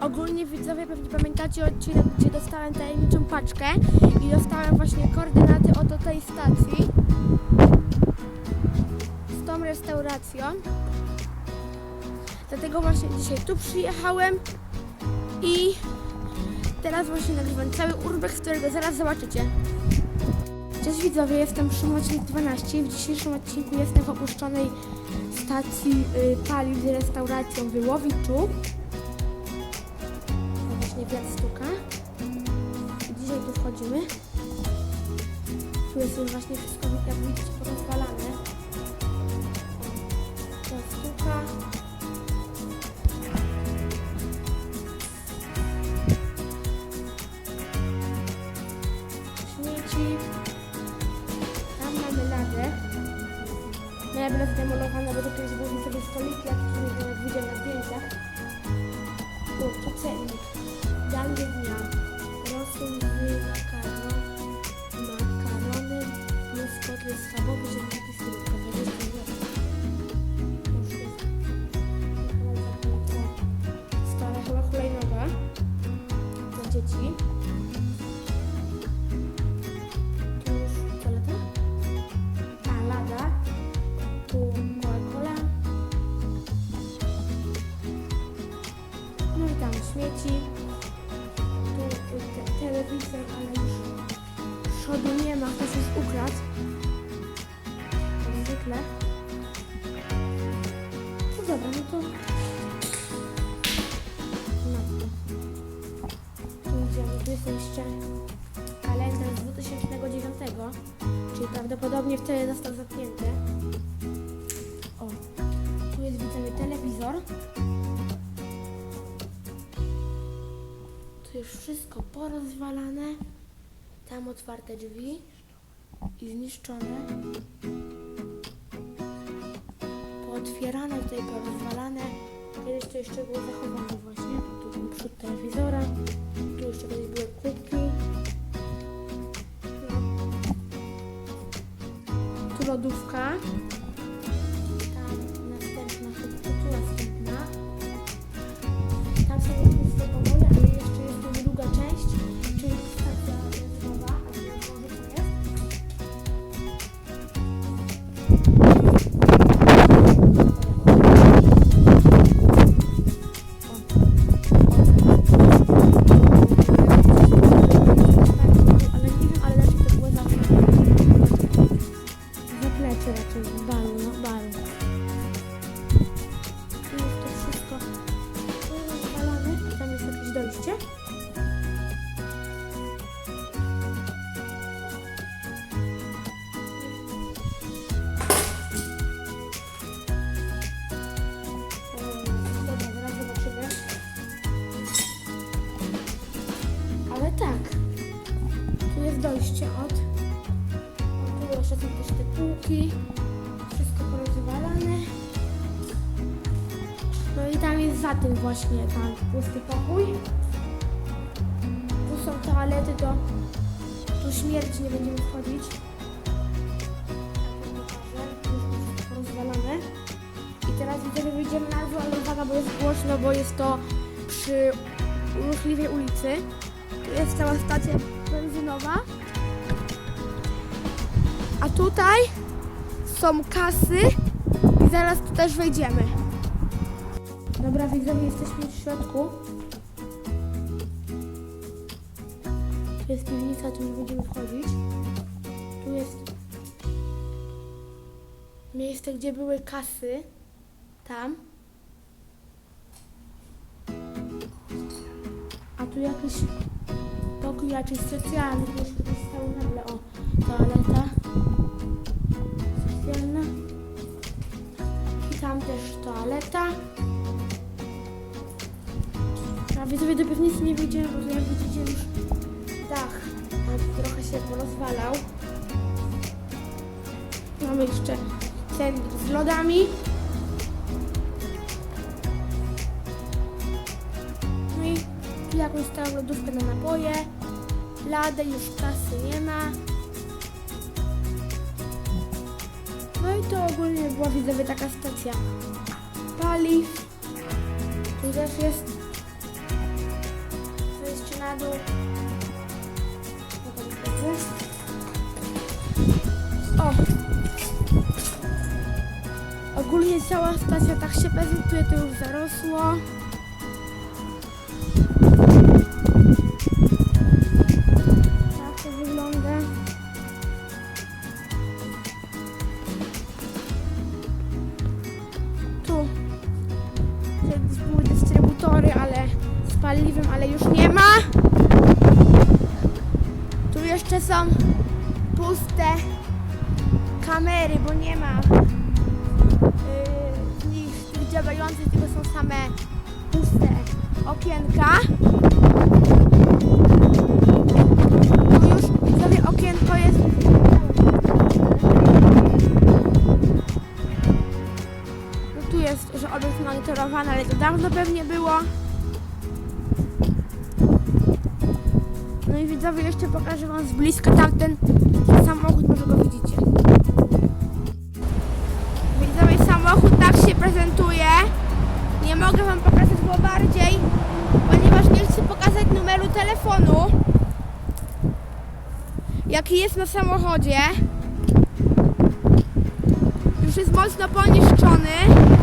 Ogólnie widzowie pewnie pamiętacie odcinek, gdzie dostałem tajemniczą paczkę i dostałem właśnie koordynaty oto tej stacji z tą restauracją. Dlatego właśnie dzisiaj tu przyjechałem i teraz właśnie nagrywam cały urbex, którego zaraz zobaczycie. Cześć widzowie, jestem przy Mocnik 12 i w dzisiejszym odcinku jestem w opuszczonej stacji y, paliw z restauracją w. Właśnie wiatr stuka. I dzisiaj tu wchodzimy. Tu jest już właśnie wszystko, jak widzicie, porozwalane. Ziemniaki z kierunka. 20 zł. Już jest. Chyba hulajnoga dla dzieci. Tu już toaleta. A, lada. Tu Coca-Cola. No i tam śmieci. Tu te, telewizor, dobra, no to... No. Tu jest jeszcze kalendarz z 2009, czyli prawdopodobnie wtedy został zamknięty. O, tu jest widzowie telewizor. Tu już wszystko porozwalane. Tam otwarte drzwi i zniszczone. Tutaj porozwalane. Kiedyś to jeszcze było zachowane właśnie. Tu był przód telewizora. Tu jeszcze kiedyś były kubki. No. Tu lodówka. Tam następna, tu następna. Tam są ale jeszcze jest druga część, czyli stacja benzynowa, a to jest. Jeszcze są też te półki. Wszystko porozwalane. No i tam jest za tym właśnie tam pusty pokój. Tu są toalety, to tu śmierć nie będziemy wchodzić. Rozwalone. I teraz widzę, wyjdziemy na dół, ale uwaga, bo jest głośno, bo jest to przy ruchliwej ulicy. Tu jest cała stacja benzynowa. A tutaj są kasy i zaraz tu też wejdziemy. Dobra, widzowie, jesteśmy w środku. Tu jest piwnica, tu nie będziemy wchodzić. Tu jest miejsce, gdzie były kasy. Tam. A tu jakiś pokój raczej specjalny, tu jeszcze jakieś stały meble. O, toaleta toaleta. A widzowie do piwnicy nie wyjdziemy, bo jak widzicie już dach trochę się porozwalał. Mamy jeszcze ten z lodami. No i jakąś stałą lodówkę na napoje. Ladę już kasy nie ma. No i to ogólnie była widzowie taka stacja paliw. Tu też jest na dół. O! Ogólnie cała stacja tak się prezentuje, to już zarosło. Ale już nie ma. Tu jeszcze są puste kamery, bo nie ma yy, nich tych tylko są same puste okienka. Tu już sobie okienko jest. No tu jest, że obiekt monitorowany, ale to dawno pewnie było. No i widzowie, jeszcze pokażę wam z bliska tamten samochód, może go widzicie. Widzowie, samochód tak się prezentuje. Nie mogę wam pokazać go bardziej, ponieważ nie chcę pokazać numeru telefonu, jaki jest na samochodzie. Już jest mocno poniszczony.